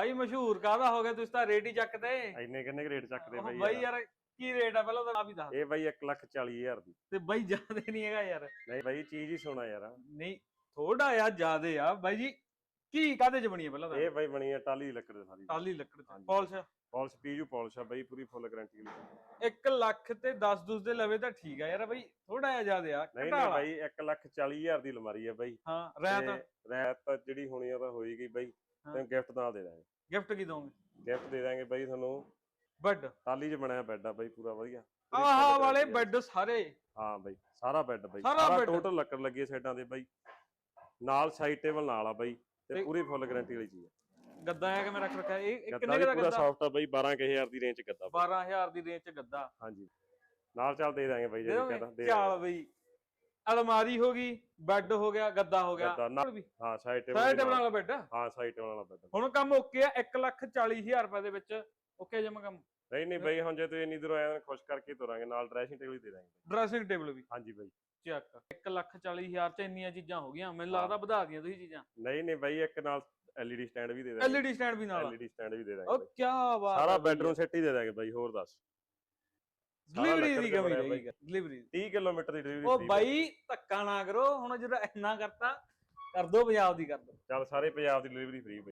ਬਾਈ ਮਸ਼ਹੂਰ ਕਾਹਦਾ ਹੋ ਗਿਆ? ਤੁਸੀਂ ਤਾਂ ਰੇਟ ਹੀ ਚੱਕਦੇ। ਇੰਨੇ ਕਿੰਨੇ ਰੇਟ ਚੱਕਦੇ ਬਾਈ ਬਾਈ ਯਾਰ? ਕੀ ਰੇਟ ਆ ਪਹਿਲਾਂ ਤਾਂ ਆ ਵੀ ਦੱਸ। ਇਹ ਬਾਈ 1 ਲੱਖ 40 ਹਜ਼ਾਰ ਦੀ। ਤੇ ਬਾਈ ਜ਼ਿਆਦੇ ਨਹੀਂ ਹੈਗਾ ਯਾਰ। ਨਹੀਂ ਬਾਈ ਚੀਜ਼ ਹੀ ਸੋਨਾ ਯਾਰ। ਨਹੀਂ ਥੋੜਾ ਆ ਜ਼ਿਆਦੇ ਆ। ਬਾਈ ਜੀ ਕੀ ਕਾਹਦੇ ਚ ਬਣੀ ਹੈ ਪਹਿਲਾਂ ਤਾਂ? ਇਹ ਬਾਈ ਬਣੀ ਹੈ ਟਾਲੀ ਦੀ ਲੱਕੜ ਦੀ ਸਾਰੀ। ਟਾਲੀ ਲੱਕੜ ਹਾਂਜੀ। ਪਾਲਿਸ਼ ਪਾਲਿਸ਼ ਪੀਜੂ ਪਾਲਿਸ਼ ਆ ਬਾਈ ਪੂਰੀ ਫੁੱਲ ਗਾਰੰਟੀ ਵਾਲੀ 1 ਲੱਖ ਤੇ 10 ਦੁਸ ਦੇ ਲਵੇ ਤਾਂ ਠੀਕ ਆ ਯਾਰ ਬਾਈ ਥੋੜਾ ਜਿਹਾ ਜ਼ਿਆਦੇ ਆ ਨਹੀਂ ਨਹੀਂ। ਬਾਈ 1 ਲੱਖ 40 ਹਜ਼ਾਰ ਦੀ ਅਲਮਾਰੀ ਹੈ ਬਾਈ। ਹਾਂ ਰਹਿਤ। ਤੇ ਰਹਿਤ ਜਿਹੜੀ ਹੋਣੀ ਆ ਤਾਂ ਹੋਏਗੀ ਬਾਈ। ਹਾਂ। ਤੈਨੂੰ ਗਿਫਟ ਨਾਲ ਦੇ ਦਾਂਗੇ। ਗਿਫਟ ਕੀ ਦੋਗੇ? ਗਿਫਟ ਦੇ ਦਾਂਗੇ ਬਾਈ ਤੁਹਾਨੂੰ ਬੈੱਡ ਟਾਲੀ 'ਚ ਬਣਿਆ ਬੈੱਡ ਆ ਬਾਈ ਪੂਰਾ ਵਧੀਆ। ਆਹ ਵਾਲੇ ਆ। ਬੈੱਡ ਸਾਰੇ। ਹਾਂ ਬਾਈ ਸਾਰਾ ਬੈੱਡ ਬਾਈ। ਸਾਰਾ? ਟੋਟਲ ਲੱਕੜ ਲੱਗੀ ਸਾਈਡਾਂ ਤੇ ਬਾਈ। ਨਾਲ ਸਾਈਡ ਟੇਬਲ ਨਾਲ ਆ ਬਾਈ। ਤੇ- ਤੇ ਪੂਰੀ ਫੁੱਲ ਗਾਰੰਟੀ ਵਾਲੀ ਚੀਜ਼ ਹੈ ਗੱਦਾ ਆ ਕੇ ਮੈਂ ਰੱਖ ਰੱਖਿਆ? ਇਹ ਕਿੰਨੇ ਦਾ ਪੂਰਾ ਗੱਦਾ? ਸੌਫਟ ਆ ਬਾਈ 12000 ਦੀ ਰੇਂਜ 'ਚ ਗੱਦਾ। ਬਾਈ। 12000 ਦੀ ਰੇਂਜ ਚ ਗੱਦਾ। ਹਾਂਜੀ। ਨਾਲ ਚੱਲ ਦੇ ਦਾਂਗੇ ਬਾਈ ਜੇ? ਕਹਿੰਦਾ ਦੇ ਚੱਲ ਬਈ। ਅਲਮਾਰੀ ਹੋ ਗਈ ਬੈੱਡ ਹੋ ਗਿਆ ਗੱਦਾ ਹੋ ਗਿਆ। ਹਾਂ ਸਾਈਡ ਸਾਈਡ ਟੇਬਲ ਟੇਬਲ ਵਾਲਾ ਬੈੱਡ ਹਾਂ ਸਾਈਡ ਟੇਬਲ ਵਾਲਾ ਬੈੱਡ ਹੁਣ ਕੰਮ ਓਕੇ ਆ 1 ਲੱਖ 40000 ਰੁਪਏ ਦੇ ਵਿੱਚ। ਓਕੇ ਜਮਾ ਕੰਮ। ਨਹੀਂ ਨਹੀਂ ਬਾਈ ਹੁਣ ਜੇ ਤੂੰ ਇੰਨੀ ਦੂਰੋਂ ਆਇਆ ਖੁਸ਼ ਕਰਕੇ ਤੁਰਾਂਗੇ ਨਾਲ ਡਰੈਸਿੰਗ ਟੇਬਲ ਹੀ ਦੇ ਦਾਂਗੇ। ਡਰੈਸਿੰਗ ਟੇਬਲ ਵੀ। ਹਾਂਜੀ ਬਾਈ। ਚੱਕ। 1 ਲੱਖ 40000 ਚ ਇੰਨੀਆਂ ਚੀਜ਼ਾਂ ਹੋ ਗਈਆਂ। ਮੈਨੂੰ ਲੱਗਦਾ ਵਧਾ ਦੀਆਂ ਤੁਸੀਂ ਚੀਜ਼ਾਂ। ਨਹੀਂ ਨਹੀਂ ਬਾਈ ਇੱਕ ਨਾਲ ਐਲਈਡੀ ਸਟੈਂਡ ਵੀ ਦੇ ਦਾਂਗੇ। LED ਸਟੈਂਡ ਵੀ ਨਾਲ। ਐਲਈਡੀ ਸਟੈਂਡ ਵੀ ਦੇ ਦਾਂਗੇ ਉਹ। ਕੀ ਬਾਤ ਸਾਰਾ ਬੈਡਰੂਮ ਸੈੱਟ ਹੀ ਦੇ ਦਾਂਗੇ ਬਾਈ ਹੋਰ ਦੱਸ। ਡਿਲੀਵਰੀ ਦੀ ਕਮੀ ਰਹੀ ਡਿਲੀਵਰੀ 30 ਕਿਲੋਮੀਟਰ ਦੀ ਡਿਲੀਵਰੀ ਉਹ ਬਾਈ ਧੱਕਾ ਨਾ ਕਰੋ ਹੁਣ ਜਿਹੜਾ ਇੰਨਾ ਕਰਤਾ ਕਰ ਦੋ ਪੰਜਾਬ ਦੀ ਕਰ ਦੋ। ਚੱਲ ਸਾਰੇ ਪੰਜਾਬ ਦੀ ਡਿਲੀਵਰੀ ਫ੍ਰੀ